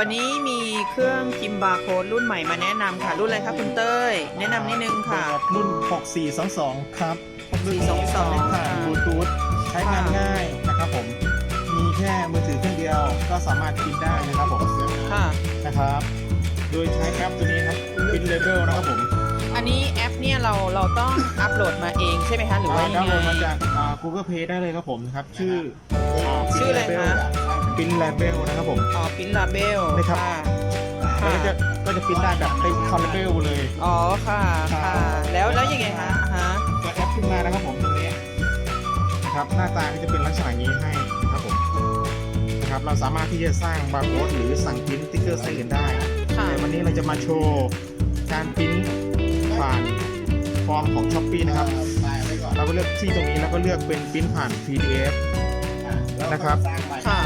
วันนี้มีเครื่องพิมพ์บาร์โค้ดรุ่นใหม่มาแนะนำค่ะ รุ่นอะไรคะคุณเต้ย แนะนำนิดนึงค่ะแบบรุ่น 6422 ครับ6422รุ่นนี้ผ่านบลูทูธใช้งานง่ายนะครับผม มีแค่มือถือเครื่องเดียวก็สามารถพิมพ์ได้นะครับผมค่ะนะครับ โดยใช้แอปตัวนี้ครับพินเลเวลนะครับผม อันนี้แอปเนี่ยเราเราต้องอัปโหลดมาเองใช่ไหมคะหรือว่าอ่ายัดาวงน์โหลดไงมาจากอ่า Google Play ได้เลยครับผมนะครับ ชื่อชื่ออะไรคะ พินเลเวลนะครับผมอ๋อพินลาเบลนี่ครับค่ะแล้วก็จะก็จะพิมพ์ได้แบบเต็มคาราเบลเลย อ๋อค่ะค่ะ แล้วแล้วยังไงคะอ่าฮะจะแอปขึ้นมานะครับผมตรงนี้นะครับหน้าตาก็จะเป็นลักษณะอย่างนี้ให้นะครับผมนะครับเราสามารถที่จะสร้างบาร์โค้ดหรือสั่งพิมพ์สติ๊กเกอร์ใส่กันได้ค่ะแต่วันนี้เราจะมาโชว์การพิมพ์ผ่านฟอร์มของ s h อ p e e นะครับเราก็เลือกที่ตรงนี้แล้วก็เลือกเป็นพิมพ์ผ่าน PDF นะครับ ค่ะ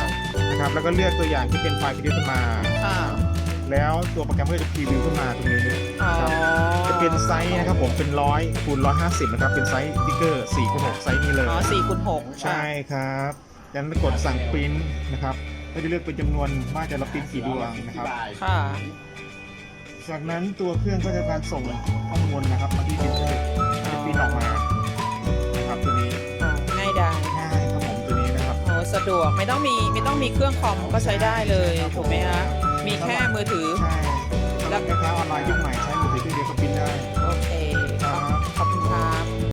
นะครับ แล้วก็เลือกตัวอย่างที่เป็นไฟล์ PDF ขึ้นมาค่ะแล้วตัวโปรแกรมก็จะพรีวิวขึ้นมาตรงนี้อ๋อครับจะเป็นไซส์นะครับผมเป็นร้อยคูณร้อยห้าสิบนะครับ เป็นไซส์สติ๊กเกอร์สี่คูณหกไซส์นี้เลย อ๋อสี่คูณหกใช่ครับจากนั้นกดสั่งปริ้นนะครับก็จะเลือกเป็นจำนวนว่าจะรับปริ้นกี่ดวงนะครับ ค่ะ จากนั้นตัวเครื่องก็จะการส่งข้อมูลนะครับมาที่ปรินเตอร์จะปริ้นออกมาะครับโอ้สะดวกไม่ต้องมีไม่ต้องมีเครื่องคอมก็ใช้ได้เลยถูกไหมคะมีแค่มือถือ ใช่แล้วแม่ค้าออนไลน์ยุคใหม่ใช้มือถือเครื่องเดียวก็ปริ้นได้